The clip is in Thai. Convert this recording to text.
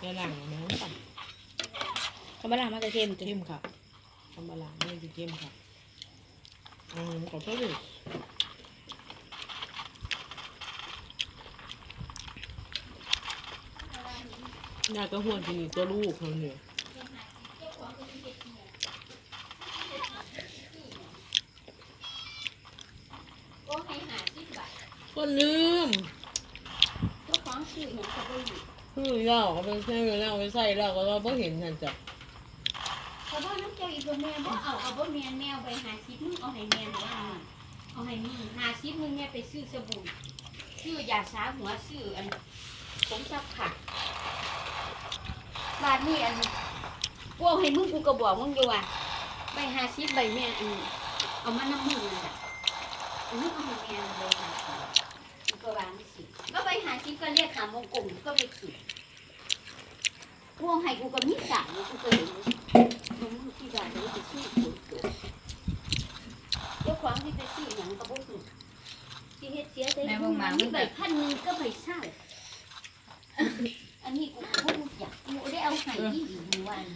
ในหลังนะปั่นธรรมดามันจะเค็มจ้ะเข้มค่ะธรรมดาไม่จะเข้มค่ะอืมขอโทษดิยายก็ห่วงทีนี้ตัวลูกเขาเนี่ยก็ให้หาสิบบาทก็ลืมก็ฟ้องชื่อเห็นเขาบ่อยู่ คือเราเอาไปใช้ไปแล้าไปใส่แล้วก็เราไม่เห็นทันจ้ะเขาบอกน้ำเจ้าอีกตัวแม่บ่เอาเอาบ่แม่แมวไปหาสิบมึงเอาให้แม่หรือว่าเอาให้มึงหาสิบมึงแม่ไปซื้อสบู่ซื้อยาสาหัวซื้ออันผมซับผักบาทนี่อันกูเอาให้มึงกูก็บอกมึงอยู่ว่าใบหาสิบใบแม่อันเอามาน้ำมึงนั่นแหละอันนี้เอาให้แม่เลยหาสิบกูก็วางไม่สิก็ใบหาสิบก็เรียกหามงกลก็ไปสิกูเอาให้กูก็มีสามกูก็เห็นมึงที่ได้เดี๋ยวจะซื้อปุ๋ยตัวเจ้าขอ งที่ไปซื้อหยังก็บ่ถูกที่เฮ็ดเสียใจมึงมันใบพันหนึงก็ใบเศร้าอันนี้กูก็บ่รู้จักกูได้เอาให้ที่อีกวัน